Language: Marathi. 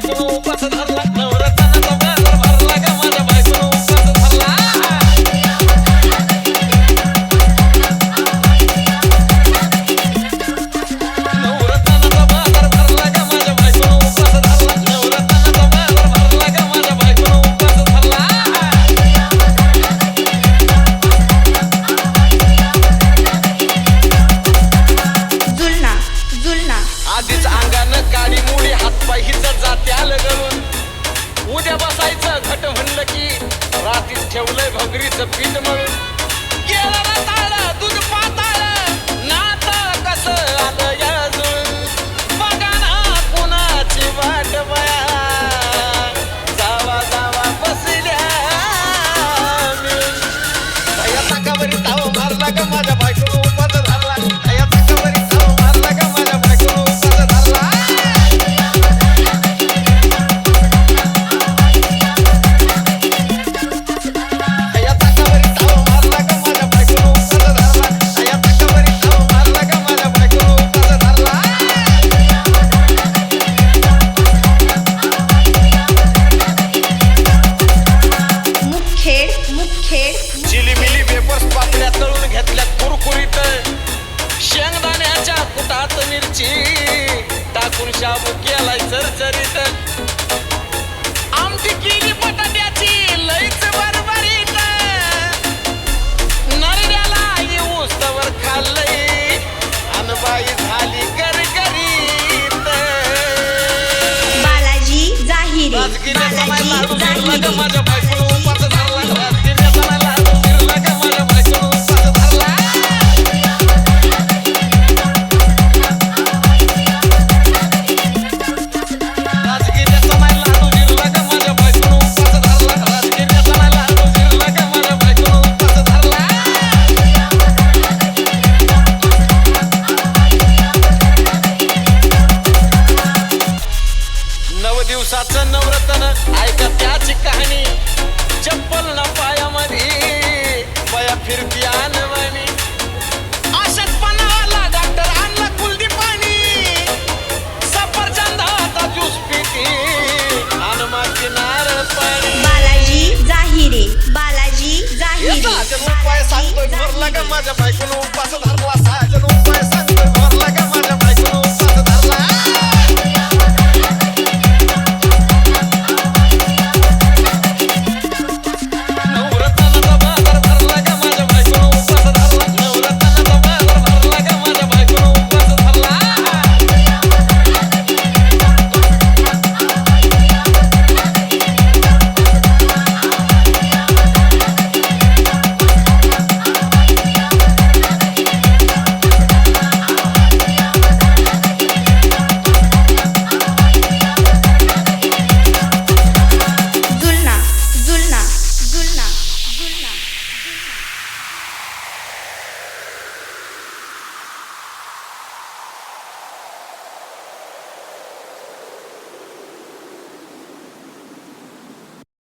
その शेवलय भाकरी सबकीच मळून सात मिरची. टाकून शाबू केलाय चरचरीत. आमची केली बटाट्याची लईच बरबरीत नरड्याला येऊस तवर अनबाई झाली गरगरीत. बालाजी जाहिरी बालाजी बघ मरला का माझ्या बायकोनं.